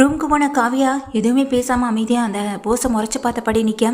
ரூம்க்கு போன காவியா எதுவுமே பேசாமல் அமைதியாக அந்த போஸை முறைச்சி பார்த்தபடி நிற்க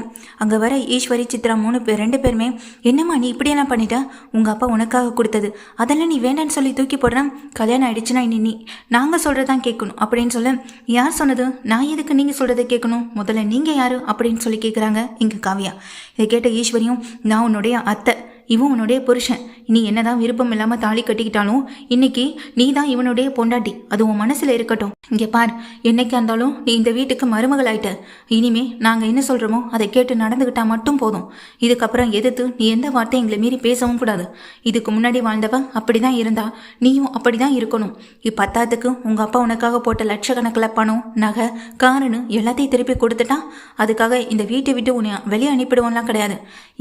அங்கே வர ஈஸ்வரி சித்ரா மூணு பேர் ரெண்டு பேருமே என்னம்மா நீ இப்படியெல்லாம் பண்ணிட்ட? உங்கள் அப்பா உனக்காக கொடுத்தது. அதெல்லாம் நீ வேண்டான்னு சொல்லி தூக்கி போடுறேன் கல்யாணம் ஆயிடுச்சுன்னா இனி நீ நாங்கள் சொல்கிறதான் கேட்கணும். அப்படின்னு சொல்ல யார் சொன்னது? நான் எதுக்கு நீங்கள் சொல்கிறத கேட்கணும்? முதல்ல நீங்கள் யார்? அப்படின்னு சொல்லி கேட்குறாங்க இங்கே காவியா. இதை கேட்ட ஈஸ்வரியும் நான் உன்னுடைய அத்தை. இவன் உன்னுடைய புருஷன். நீ என்னதான் விருப்பம் இல்லாமல் தாலி கட்டிக்கிட்டாலும் இன்னைக்கு நீ தான் இவனுடைய பொண்டாட்டி. அது உன் மனசில் இருக்கட்டும். இங்கே பார் என்னைக்கா இருந்தாலும் நீ இந்த வீட்டுக்கு மருமகள் ஆயிட்ட. இனிமே நாங்கள் என்ன சொல்றோமோ அதை கேட்டு நடந்துகிட்டா மட்டும் போதும். இதுக்கப்புறம் எதிர்த்து நீ எந்த வார்த்தை எங்களை மீறி பேசவும் கூடாது. இதுக்கு முன்னாடி வாழ்ந்தவ அப்படி தான் இருந்தா நீயும் அப்படி தான் இருக்கணும். இப்பத்தாத்துக்கு உங்கள் அப்பா உனக்காக போட்ட லட்சக்கணக்கில் பணம் நகை காருன்னு எல்லாத்தையும் திருப்பி கொடுத்துட்டா அதுக்காக இந்த வீட்டை விட்டு உன்னை வெளியே அனுப்பிடுவோம்லாம் கிடையாது.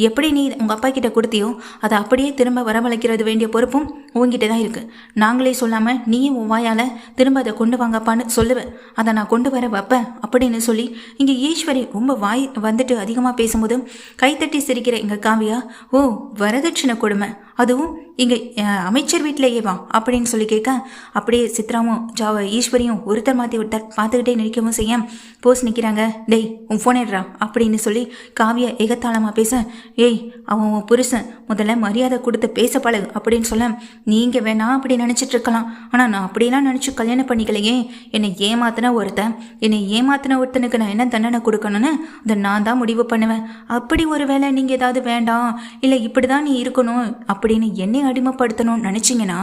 எப்படி நீ உங்கள் அப்பா கிட்ட கொடுத்தியோ அதை அப்படியே திரும்ப வர வரவழைக்கிறது வேண்டிய பொறுப்பும் உங்ககிட்ட தான் இருக்குது நாங்களே சொல்லாமல் நீயும் உன் வாயால் திரும்ப அதை கொண்டு வாங்கப்பான்னு சொல்லுவேன் அதை நான் கொண்டு வர வைப்பேன் அப்படின்னு சொல்லி இங்கே ஈஸ்வரி ரொம்ப வாய் வந்துட்டு அதிகமாக பேசும்போது கைத்தட்டி சிரிக்கிற எங்கள் காவியா ஓ வரதட்சணை கொடுமை. அதுவும் இங்கே அமைச்சர் வீட்டிலேயே வா அப்படின்னு சொல்லி கேட்க அப்படியே சித்ராவும் ஜாவ ஈஸ்வரியும் ஒருத்தர் மாற்றி ஒருத்தர் பார்த்துக்கிட்டே நிற்கவும் செய்ய போஸ் நிற்கிறாங்க டேய் உன் ஃபோன் எடுறா அப்படின்னு சொல்லி காவியா எகத்தாளமாக பேச ஏய் அவன் உன் புருஷன் முதல்ல மரியாதை கொடுத்து பேச பழகு அப்படின்னு சொல்ல நீங்கள் வேணா அப்படி நினச்சிட்டு இருக்கலாம். ஆனால் நான் அப்படிலாம் நினச்சி கல்யாணம் பண்ணிக்கலையே. என்னை ஏமாத்தின ஒருத்தன் என்னை ஏமாத்தின ஒருத்தனுக்கு நான் என்ன தண்டனை கொடுக்கணும்னு அதை நான் தான் முடிவு பண்ணுவேன். அப்படி ஒரு வேளை நீங்கள் ஏதாவது வேண்டாம் இல்லை இப்படி தான் நீ இருக்கணும் அப்படின்னு என்னை அடிமைப்படுத்தணும்னு நினச்சிங்கன்னா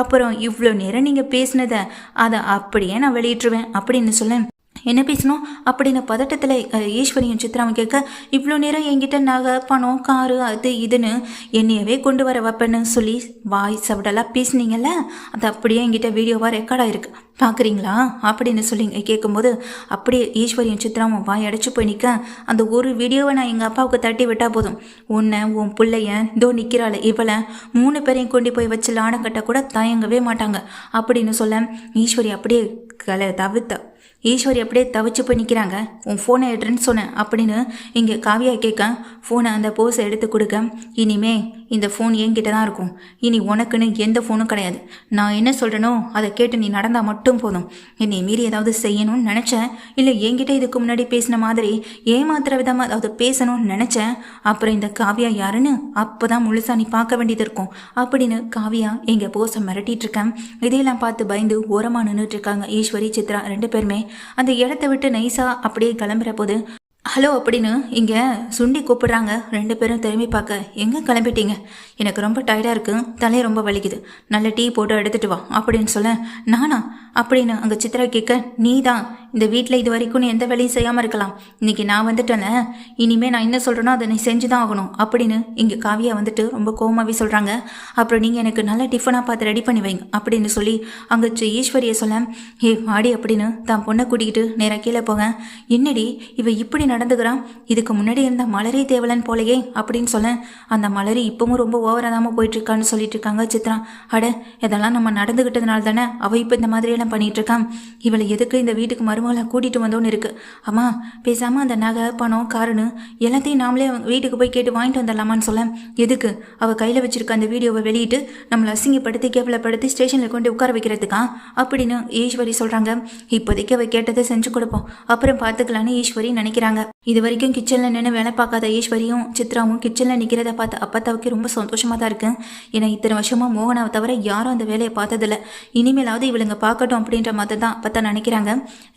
அப்புறம் இவ்வளோ நேரம் நீங்கள் பேசினதை அதை அப்படியே நான் வெளியிட்டுருவேன் அப்படின்னு சொல்லேன். என்ன பேசணும்? அப்படின்னு பதட்டத்தில் ஈஸ்வரியும் சித்ராவும் கேட்க இவ்வளோ நேரம் என்கிட்ட நகை பணம் காரு அது இதுன்னு என்னையவே கொண்டு வர வைப்பேன்னு சொல்லி வாய் சவடெல்லாம் பேசுனீங்கல்ல? அது அப்படியே என்கிட்ட வீடியோவாக ரெக்கார்டாக ஆயிருக்கு. பார்க்குறீங்களா அப்படின்னு சொல்லி கேட்கும்போது அப்படியே ஈஸ்வரியும் சித்ராவும் வாய் அடைச்சி போய் நிற்க அந்த ஒரு வீடியோவை நான் எங்கள் அப்பாவுக்கு தட்டி விட்டால் போதும். உன்னை உன் பிள்ளைய இதோ நிற்கிறாள் இவளை மூணு பேரையும் கொண்டு போய் வச்சு லாடம் கட்ட கூட தயங்கவே மாட்டாங்க. அப்படின்னு சொல்ல ஈஸ்வரி அப்படியே கலை தவிர்த்த ஈஸ்வரி அப்படியே தவிச்சு போய் நிற்கிறாங்க உன் ஃபோனை எடுறேன்னு சொன்னேன். அப்படின்னு இங்கே காவியா கேட்க ஃபோனை அந்த போஸை எடுத்து கொடுக்க. இனிமே இந்த ஃபோன் என்கிட்ட தான் இருக்கும். இனி உனக்குன்னு எந்த ஃபோனும் கிடையாது. நான் என்ன சொல்கிறேனோ அதை கேட்டு நீ நடந்தால் மட்டும் போதும். என்னை மீறி ஏதாவது செய்யணும்னு நினச்சேன். இல்லை என்கிட்ட இதுக்கு முன்னாடி பேசின மாதிரி ஏமாத்துற விதமாக அதாவது பேசணும்னு நினச்சேன். அப்புறம் இந்த காவியா யாருன்னு அப்போ தான் முழுசாக நீ பார்க்க வேண்டியது இருக்கும். அப்படின்னு காவியா எங்கள் போஸை மிரட்டிட்டு இருக்கேன். இதையெல்லாம் பார்த்து பயந்து ஓரமாக நின்றுட்டு இருக்காங்க ஈஸ்வரி சித்ரா ரெண்டு பேருமே. அந்த இடத்த விட்டு நைஸாக அப்படியே கிளம்புற போது ஹலோ அப்படின்னு இங்கே சுண்டி கூப்பிடுறாங்க. ரெண்டு பேரும் திரும்பி பார்க்க எங்கே கிளம்பிட்டீங்க? எனக்கு ரொம்ப டயர்டாக இருக்குது தலையை ரொம்ப வலிக்குது. நல்ல டீ போட்டு எடுத்துகிட்டு வா அப்படின்னு சொல்ல நானா? அப்படின்னு அங்கே சித்திரா கேட்க நீ தான் இந்த வீட்டில் இது வரைக்கும் நீ எந்த வேலையும் செய்யாமல் இருக்கலாம். இன்னைக்கு நான் வந்துட்டேன்ல. இனிமேல் நான் என்ன சொல்கிறேனோ அதை நீ செஞ்சு தான் ஆகணும் அப்படின்னு இங்கே காவியா வந்துட்டு ரொம்ப கோமாவே சொல்கிறாங்க அப்புறம் நீங்கள் எனக்கு நல்ல டிஃபனாக பார்த்து ரெடி பண்ணி வைங்க அப்படின்னு சொல்லி அங்கே ஈஸ்வரியை சொல்ல ஏ மாடி அப்படின்னு தான் பொண்ணை கூட்டிக்கிட்டு நேராக கீழே போங்க என்னடி இவ இப்படி நடந்துக்கிறான். இதுக்கு முன்னாடி இருந்த மலரே தேவலன் போலயே அப்படின்னு சொல்ல அந்த மலரி இப்பவும் ரொம்ப ஓவராதாம போயிட்டு இருக்கான்னு சொல்லிட்டு இருக்காங்க சித்ரா. அட இதெல்லாம் நம்ம நடந்துக்கிட்டதுனால தானே அவ இப்போ இந்த மாதிரியெல்லாம் பண்ணிட்டு இருக்கான் இவளை எதுக்கு இந்த வீட்டுக்கு மருமகளை கூட்டிட்டு வந்தோன்னு இருக்கு. அம்மா பேசாம அந்த நகை பணம் காருன்னு எல்லாத்தையும் நாமளே வீட்டுக்கு போய் கேட்டு வாங்கிட்டு வந்துடலாமான்னு சொல்ல. எதுக்கு? அவ கையில் வச்சிருக்க அந்த வீடியோவை வெளியிட்டு நம்மளை அசிங்கப்படுத்தி கேவலப்படுத்தி ஸ்டேஷனில் கொண்டு உட்கார வைக்கிறதுக்கா? அப்படின்னு ஈஸ்வரி சொல்றாங்க. இப்போதைக்கு அவ கேட்டதை செஞ்சு கொடுப்போம். அப்புறம் பார்த்துக்கலான்னு ஈஸ்வரி நினைக்கிறாங்க. இது வரைக்கும் கிச்சனில் நின்று வேலை பார்க்காத ஈஸ்வரியும் சித்ராவும் கிச்சனில் நிற்கிறத பார்த்து அப்பத்தாவுக்கு ரொம்ப சந்தோஷமாக தான் இருக்கு. ஏன்னா இத்தனை வருஷமா மோகனாவை தவிர யாரும் அந்த வேலையை பார்த்ததில்ல. இனிமேலாவது இவளுங்க பார்க்கட்டும் அப்படின்ற மாதிரி தான் அப்பத்தா நினைக்கிறாங்க.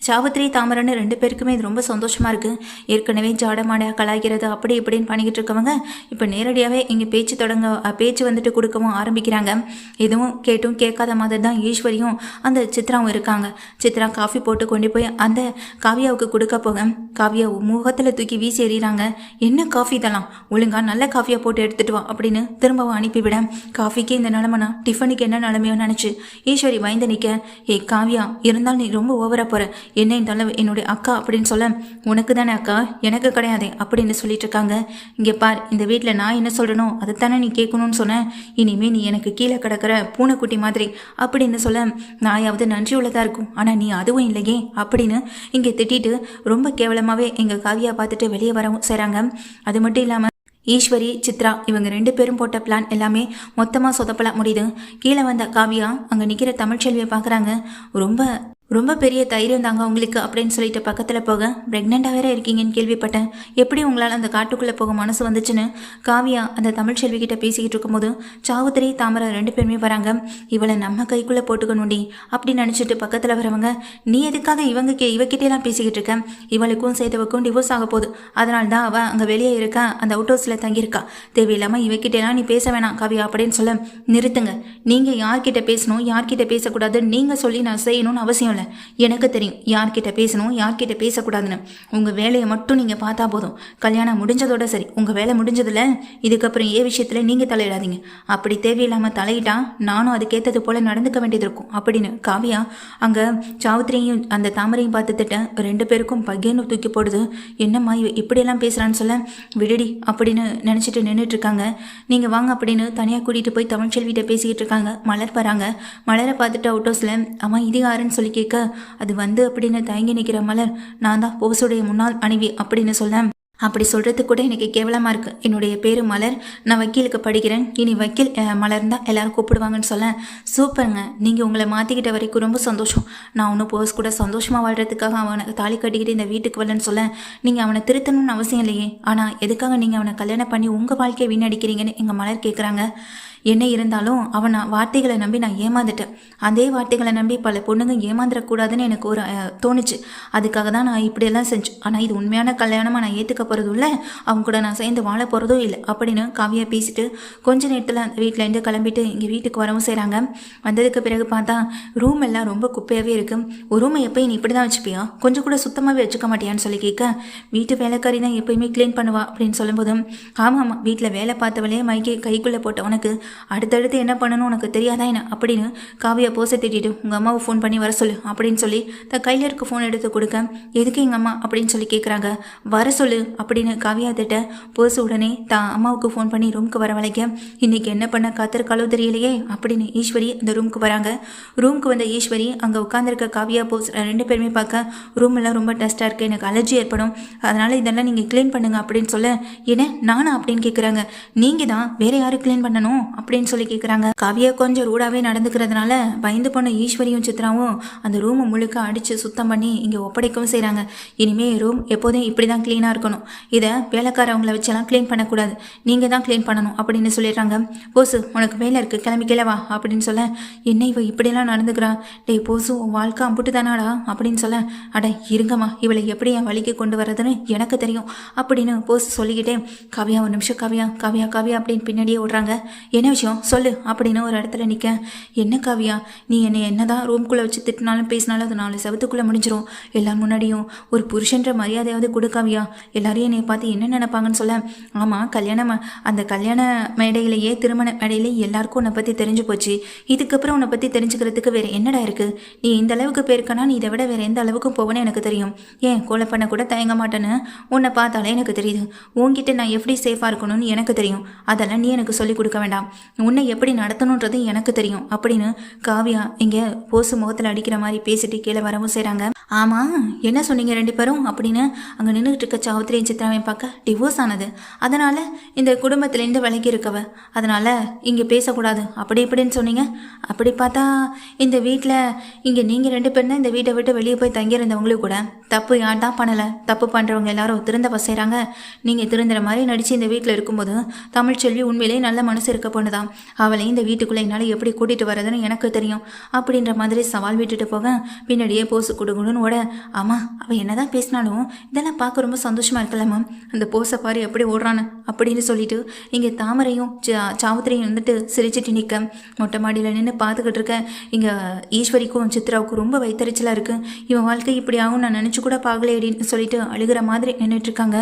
சாவித்ரி தாமரன்னு ரெண்டு பேருக்குமே இது ரொம்ப சந்தோஷமா இருக்கு. ஏற்கனவே ஜாடமாட கலாய்க்கிறது அப்படி இப்படின்னு பண்ணிக்கிட்டு இருக்கவங்க இப்போ நேரடியாகவே இங்கே பேச்சு தொடங்க பேச்சு வந்துட்டு கொடுக்கவும் ஆரம்பிக்கிறாங்க. எதுவும் கேட்டும் கேட்காத மாதிரி தான் ஈஸ்வரியும் அந்த சித்ராவும் இருக்காங்க. சித்ரா காஃபி போட்டு கொண்டு போய் அந்த காவியாவுக்கு கொடுக்க போக காவியா முகத்தில் தூக்கி வீசி எறிகிறாங்க என்ன காஃபி இதெல்லாம்? ஒழுங்கா நல்ல காஃபியாக போட்டு எடுத்துட்டு வா அப்படின்னு திரும்பவும் அனுப்பிவிட காஃபிக்கு இந்த நிலமனா டிஃபனுக்கு என்ன நிலமையோ நினச்சி ஈஸ்வரி பயந்து நிற்க ஏ காவியா இருந்தாலும் நீ ரொம்ப ஓவரா போற. என்ன இந்த அளவு என்னுடைய அக்கா? அப்படின்னு சொல்ல. உனக்கு தானே அக்கா? எனக்கு கிடையாதே அப்படின்னு சொல்லிட்டு இருக்காங்க. இங்கே பார் இந்த வீட்டில் நான் என்ன சொல்கிறனோ அதைத்தானே நீ கேட்கணும்னு சொன்னேன் இனிமே நீ எனக்கு கீழே கிடக்கிற பூனைக்குட்டி மாதிரி அப்படின்னு சொல்ல. நாயாவது நன்றி உள்ளதா இருக்கும். ஆனால் நீ அதுவும் இல்லையே அப்படின்னு இங்கே திட்டிட்டு ரொம்ப கேவலம் கேவலமாகவே எங்கள் காவியா பார்த்துட்டு வெளியே வரவும் செய்கிறாங்க அது மட்டும் இல்லாமல் ஈஸ்வரி சித்ரா இவங்க ரெண்டு பேரும் போட்ட பிளான் எல்லாமே மொத்தமாக சொதப்பலாம் முடியுது. கீழே வந்த காவியா அங்கே நிற்கிற தமிழ்ச்செல்வியை பார்க்குறாங்க ரொம்ப ரொம்ப பெரிய தைரியம் தாங்க உங்களுக்கு அப்படின்னு சொல்லிட்டு பக்கத்தில் போக. ப்ரெக்னெண்ட்டாக வேற இருக்கீங்கன்னு கேள்விப்பட்டேன். எப்படி உங்களால் அந்த காட்டுக்குள்ளே போக மனசு வந்துச்சுன்னு? காவியா அந்த தமிழ்ச்செல்வி கிட்ட பேசிக்கிட்டு இருக்கும்போது சாவுத்திரி தாமரை ரெண்டு பேருமே வராங்க. இவளை நம்ம கைக்குள்ளே போட்டுக்கணும்டி அப்படின்னு நினச்சிட்டு பக்கத்தில் வரவங்க நீ எதுக்காக இவங்க கே இவகிட்டேலாம் பேசிக்கிட்டு இருக்க? இவளுக்கும் சேதவுக்கும் டிவோர்ஸ் ஆக போகுது. அதனால தான் அவள் அங்கே வெளியே இருக்கா? அந்த அவுட் ஹவுஸில் தங்கியிருக்கா? தேவையில்லாமல் இவகிட்டேலாம் நீ பேச வேணாம் காவியா அப்படின்னு சொல்ல நிறுத்துங்க. நீங்கள் யார்கிட்ட பேசணும் யார்கிட்ட பேசக்கூடாது நீங்கள் சொல்லி நான் செய்யணும்னு அவசியம் இல்லை எனக்கு தெரியும் யார்கிட்ட பேசணும் யார்கிட்ட பேசக்கூடாதுன்னு. உங்கள் வேலையை மட்டும் நீங்கள் பார்த்தா போதும். கல்யாணம் முடிஞ்சதோட சரி. உங்கள் வேலை முடிஞ்சதில் இதுக்கப்புறம் ஏ விஷயத்தில் நீங்கள் தலையிடாதீங்க. அப்படி தேவையில்லாமல் தலையிட்டா நானும் அதுக்கேற்றது போல் நடந்துக்க வேண்டியது இருக்கும். அப்படின்னு காவியா அங்கே சாவித்திரியும் அந்த தாமரையும் பார்த்து ரெண்டு பேருக்கும் பகேன்னு தூக்கி போடுது. என்னம்மா இவ இப்படியெல்லாம் பேசுகிறான்னு சொல்ல விடுடி அப்படின்னு நினச்சிட்டு நின்றுட்டு இருக்காங்க. நீங்கள் வாங்க அப்படின்னு தனியாக கூட்டிகிட்டு போய் தமிழ்ச்செல்விகிட்ட பேசிக்கிட்டு இருக்காங்க. மலர் வராங்க. மலரை பார்த்துட்டு அவுட் ஹவுஸில் அம்மா இது யாருன்னு சொல்லி கேட்க அது வந்து அப்படின்னு தயங்கி நிற்கிற மலர் நான் தான் போஸுடைய முன்னாள் மனைவி அப்படின்னு சொல்ல அப்படி சொல்கிறது கூட எனக்கு கேவலமாக இருக்குது என்னுடைய பேர் மலர். நான் வக்கீலுக்கு படிக்கிறேன். இனி வக்கீல் மலர்ந்தால் மலர் கூப்பிடுவாங்கன்னு சொல்ல சூப்பருங்க. நீங்கள் உங்களை மாற்றிக்கிட்ட வரைக்கும் ரொம்ப சந்தோஷம். நான் ஒன்றும் போஸ் கூட சந்தோஷமாக வாழ்கிறதுக்காக அவனை தாலி கட்டிக்கிட்டு இந்த வீட்டுக்கு வரலன்னு சொல்ல நீங்கள் அவனை திருத்தணும்னு அவசியம் இல்லையே. ஆனால் எதுக்காக நீங்கள் அவனை கல்யாணம் பண்ணி உங்கள் வாழ்க்கையை வீணடிக்கிறீங்கன்னு எங்கள் மலர் கேட்குறாங்க என்ன இருந்தாலும் அவன் வார்த்தைகளை நம்பி நான் ஏமாந்துட்டேன். அதே வார்த்தைகளை நம்பி பல பொண்ணுங்க ஏமாந்துடக்கூடாதுன்னு எனக்கு ஒரு தோணுச்சு. அதுக்காக தான் நான் இப்படியெல்லாம் செஞ்சேன். ஆனால் இது உண்மையான கல்யாணமாக நான் ஏற்றுக்க போகிறதும் இல்லை. அவங்க கூட நான் சேர்ந்து வாழ போகிறதும் இல்லை. அப்படின்னு காவியா பேசிட்டு கொஞ்ச நேரத்தில் அந்த வீட்டிலேருந்து கிளம்பிட்டு இங்கே வீட்டுக்கு வரவும் செய்கிறாங்க வந்ததுக்கு பிறகு பார்த்தா ரூம் எல்லாம் ரொம்ப குப்பையாகவே இருக்கு. ஒரு ரூமை எப்போயும் நீ இப்படி தான் வச்சுப்பியா? கொஞ்சம் கூட சுத்தமாகவே வச்சுக்க மாட்டியான்னு சொல்லி கேட்க வீட்டு வேலைக்காரி தான் எப்பயுமே க்ளீன் பண்ணுவா அப்படின்னு சொல்லும்போதும் ஆமாம் ஆமாம் வீட்டில் வேலை பார்த்தவளே மைக்கை கைக்குள்ளே போட்ட உனக்கு அடுத்தடுத்து என்ன பண்ணணும் உனக்கு தெரியாதா என்ன? அப்படின்னு காவியா போசை திட்டிட்டு உங்கள் அம்மாவை ஃபோன் பண்ணி வர சொல்லு அப்படின்னு சொல்லி த கையில் இருக்க ஃபோன் எடுத்து கொடுக்க எதுக்கு எங்கள் அம்மா? அப்படின்னு சொல்லி கேட்குறாங்க வர சொல்லு அப்படின்னு காவியா திட்ட போஸ் உடனே தான் அம்மாவுக்கு ஃபோன் பண்ணி ரூம்க்கு வர வளைக்க இன்னைக்கு என்ன பண்ண காத்திருக்காலோ தெரியலையே அப்படின்னு ஈஸ்வரி அந்த ரூமுக்கு வராங்க. ரூமுக்கு வந்த ஈஸ்வரி அங்கே உட்காந்துருக்க காவியா போஸ் ரெண்டு பேருமே பார்க்க ரூம் எல்லாம் ரொம்ப டஸ்ட்டாக இருக்குது எனக்கு அலர்ஜி ஏற்படும் அதனால் இதெல்லாம் நீங்கள் க்ளீன் பண்ணுங்கள் அப்படின்னு சொல்ல என்ன நானா? அப்படின்னு கேட்குறாங்க நீங்கள் தான் வேறு யாரும் க்ளீன் பண்ணணும்? அப்படின்னு சொல்லி கேட்குறாங்க காவியா கொஞ்சம் ரூடாகவே நடந்துக்கிறதுனால பயந்து போன ஈஸ்வரியும் சித்ராவும் அந்த ரூமை முழுக்க அடித்து சுத்தம் பண்ணி இங்கே ஒப்படைக்கவும் செய்கிறாங்க இனிமேல் ரூம் எப்போதும் இப்படி தான் க்ளீனாக இருக்கணும். இதை வேலைக்காரவங்கள வச்செல்லாம் க்ளீன் பண்ணக்கூடாது. நீங்கள் தான் க்ளீன் பண்ணணும் அப்படின்னு சொல்லிடுறாங்க. போசு உனக்கு வேலை இருக்குது கிளம்பி கிளவா அப்படின்னு சொல்ல என்ன இவ இப்படியெல்லாம் நடந்துக்கிறா? டேய் போசு உன் வாழ்க்கை அம்புட்டு தானாடா அப்படின்னு சொல்ல அட இருங்கம்மா. இவளை எப்படி என் வழிக்கு கொண்டு வர்றதுன்னு எனக்கு தெரியும். அப்படின்னு போஸ் சொல்லிக்கிட்டே காவியா ஒரு நிமிஷம் காவியா காவியா காவியா அப்படின்னு பின்னாடியே ஓடுறாங்க. என்ன விஷயம் சொல்லு அப்படின்னு ஒரு இடத்துல நிற்க என்ன காவியா? நீ என்னை என்னதான் ரூம்குள்ளே வச்சு திட்டினாலும் பேசினாலும் அது நாலு செவத்துக்குள்ளே முடிஞ்சிரும். எல்லார் முன்னாடியும் ஒரு புருஷன்ற மரியாதையாவது கொடு காவியா. எல்லாரையும் என்னை பார்த்து என்ன நினைப்பாங்கன்னு சொல்ல. ஆமாம் கல்யாணம் அந்த கல்யாண மேடையிலேயே திருமண மேடையிலேயே எல்லாருக்கும் உன்னை பற்றி தெரிஞ்சு போச்சு. இதுக்கப்புறம் உன்னை பற்றி தெரிஞ்சுக்கிறதுக்கு வேறு என்னடா இருக்குது நீ இந்த அளவுக்கு போயிருக்கனா நீ இதை விட வேறு எந்த அளவுக்கும் போவேன்னு எனக்கு தெரியும். ஏன் கொலை பண்ண கூட தயங்க மாட்டேன்னு? உன்னை பார்த்தாலே எனக்கு தெரியுது. உன்கிட்ட நான் எப்படி சேஃபாக இருக்கணும்னு எனக்கு தெரியும். அதெல்லாம் நீ எனக்கு சொல்லிக் கொடுக்க வேண்டாம். உன்னை எப்படி நடத்தணுன்றது எனக்கு தெரியும். அப்படின்னு காவியா இங்கே போசு முகத்தில் அடிக்கிற மாதிரி பேசிட்டு கீழே வரவும் செய்கிறாங்க ஆமாம் என்ன சொன்னீங்க ரெண்டு பேரும்? அப்படின்னு அங்கே நின்றுட்டு இருக்க சாவித்திரியும் சித்ராவையும் பார்க்க டிவோர்ஸ் ஆனது. அதனால் இந்த குடும்பத்திலேருந்து விலகி இருக்கவ. அதனால் இங்கே பேசக்கூடாது. அப்படி இப்படின்னு சொன்னீங்க. அப்படி பார்த்தா இந்த வீட்டில் இங்கே நீங்கள் ரெண்டு பேரும் தான் இந்த வீட்டை விட்டு வெளியே போய் தங்கியிருந்தவங்களும் கூட தப்பு யார் தான் பண்ணலை. தப்பு பண்ணுறவங்க எல்லாரும் திருந்த செய்கிறாங்க நீங்கள் திருந்துற மாதிரி நடித்து இந்த வீட்டில் இருக்கும்போது தமிழ்ச்செல்வி உண்மையிலேயே நல்ல மனசு இருக்க பொண்ணு தான் அவளை இந்த வீட்டுக்குள்ளே என்னால் எப்படி கூட்டிகிட்டு வர்றதுன்னு எனக்கு தெரியும். அப்படின்ற மாதிரி சவால் விட்டுட்டு போக பின்னாடியே போஸ் கொடுக்கணும்னு ஓட ஆமா அவள் என்னதான் பேசினாலும் இதெல்லாம் பார்க்க ரொம்ப சந்தோஷமா இருக்கலாமா அந்த போஸை பாரு எப்படி ஓடுறான்னு அப்படின்னு சொல்லிட்டு இங்கே தாமரையும் சாவுத்திரையும் வந்துட்டு சிரிச்சிட்டு நிற்க மொட்டை மாடியில் நின்று பார்த்துக்கிட்டு இருக்க இங்கே ஈஸ்வரிக்கும் சித்ராவுக்கும் ரொம்ப வைத்தறிச்சலாக இருக்கு. இவன் வாழ்க்கை இப்படி ஆகும் நான் நினச்சி கூட பார்க்கலையடின்னு சொல்லிட்டு அழுகிற மாதிரி நின்றுட்டு இருக்காங்க.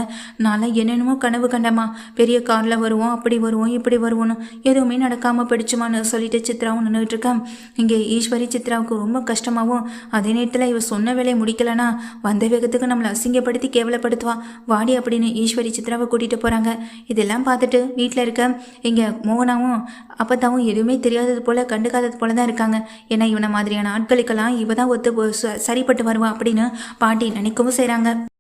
நான்லாம் என்னென்னமோ கனவு கண்டமா பெரிய காரில் வருவோம் அப்படி வருவோம் இப்படி வருவோன்னு எதுவுமே நடக்காமல் படிச்சுமான்னு சொல்லிட்டு சித்ராவும் நின்றுட்டு இருக்கான் இங்கே ஈஸ்வரி சித்ராவுக்கு ரொம்ப கஷ்டமாகவும் அதே நேரத்தில் இவ சொன்ன வேலையை முடிக்கலனா வந்த வேகத்துக்கு நம்மளை அசிங்கப்படுத்தி கேவலப்படுத்துவா. வாடி அப்படின்னு ஈஸ்வரி சித்ராவை கூட்டிகிட்டு போகிறாங்க இதெல்லாம் பார்த்துட்டு வீட்டில் இருக்க இங்கே மோகனாவும் அப்பத்தாவும் எதுவுமே தெரியாதது போல் கண்டுக்காதது போல தான் இருக்காங்க. ஏன்னா இவனை மாதிரியான ஆட்களுக்கெல்லாம் இவ தான் ஒத்து சரிப்பட்டு வருவா அப்படின்னு பாட்டி நினைக்கவும் செய்கிறாங்க